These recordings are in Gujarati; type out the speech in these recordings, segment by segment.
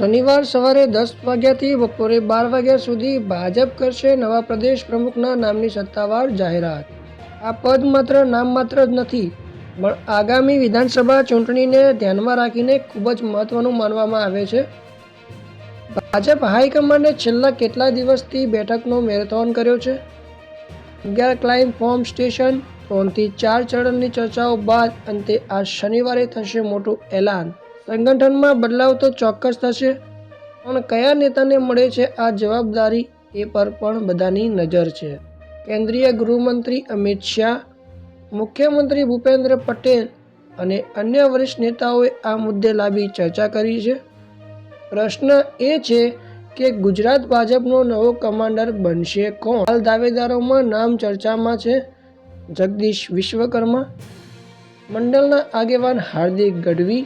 શનિવાર સવારે દસ વાગ્યાથી બપોરે બાર વાગ્યા સુધી ભાજપ કરશે નવા પ્રદેશ પ્રમુખના નામની સત્તાવાર જાહેરાત. આ પદ માત્ર નામ માત્ર જ નથી, પણ આગામી વિધાનસભા ચૂંટણીને ધ્યાનમાં રાખીને ખૂબ જ મહત્વનું માનવામાં આવે છે. ભાજપ હાઈકમાન્ડે છેલ્લા કેટલા દિવસથી બેઠકનો મેરેથોન કર્યો છે. અગિયાર ક્લાઇમ ફોર્મ સ્ટેશન, ત્રણથી ચાર ચરણની ચર્ચાઓ બાદ અંતે આ શનિવારે થશે મોટું એલાન. સંગઠનમાં બદલાવ તો ચોક્કસ થશે, પણ કયા નેતાને મળે છે આ જવાબદારી એ પર પણ બધાની નજર છે. કેન્દ્રીય ગૃહમંત્રી અમિત શાહ, મુખ્યમંત્રી ભૂપેન્દ્ર પટેલ અને અન્ય વરિષ્ઠ નેતાઓએ આ મુદ્દે લાંબી ચર્ચા કરી છે. પ્રશ્ન એ છે કે ગુજરાત ભાજપનો નવો કમાન્ડર બનશે કોણ? હાલ દાવેદારોમાં નામ ચર્ચામાં છે જગદીશ વિશ્વકર્મા, મંડળના આગેવાન હાર્દિક ગઢવી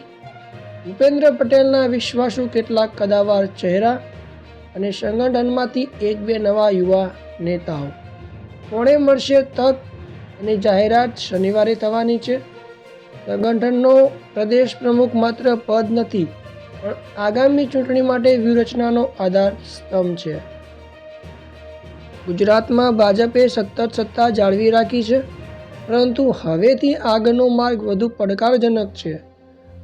ભૂપેન્દ્ર પટેલના વિશ્વાસુ કેટલાક કદાવાર ચહેરા અને સંગઠનમાંથી એક બે નવા યુવા નેતાઓ. કોણે મળશે તક અને જાહેરાત શનિવારે થવાની છે? સંગઠનનો પ્રદેશ પ્રમુખ માત્ર પદ નથી, પણ આગામી ચૂંટણી માટે વ્યૂહરચનાનો આધાર સ્તંભ છે. ગુજરાતમાં ભાજપે સતત સત્તા જાળવી રાખી છે, પરંતુ હવેથી આગળનો માર્ગ વધુ પડકારજનક છે.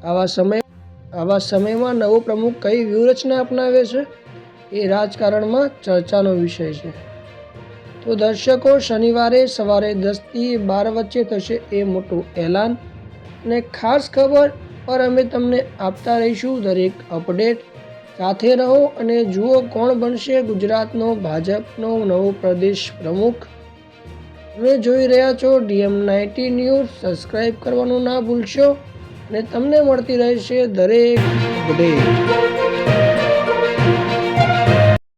આવા સમય આવા સમયમાં નવો પ્રમુખ કઈ વ્યૂહરચના અપનાવે છે? એ રાજકારણમાં ચર્ચાનો વિષય છે. તો દર્શકો, શનિવારે સવારે દસથી બાર વચ્ચે થશે એ મોટું એલાન. અને ખાસ ખબર પર અમે તમને આપતા રહીશું દરેક અપડેટ. સાથે રહો અને જુઓ કોણ બનશે ગુજરાતનો ભાજપનો નવો પ્રદેશ પ્રમુખ. તમે જોઈ રહ્યા છો ડીએમ નાઇન્ટી ન્યૂઝ. સબસ્ક્રાઈબ કરવાનું ના ભૂલશો. અને તમને મળતી રહેશે દરેક અપડેટ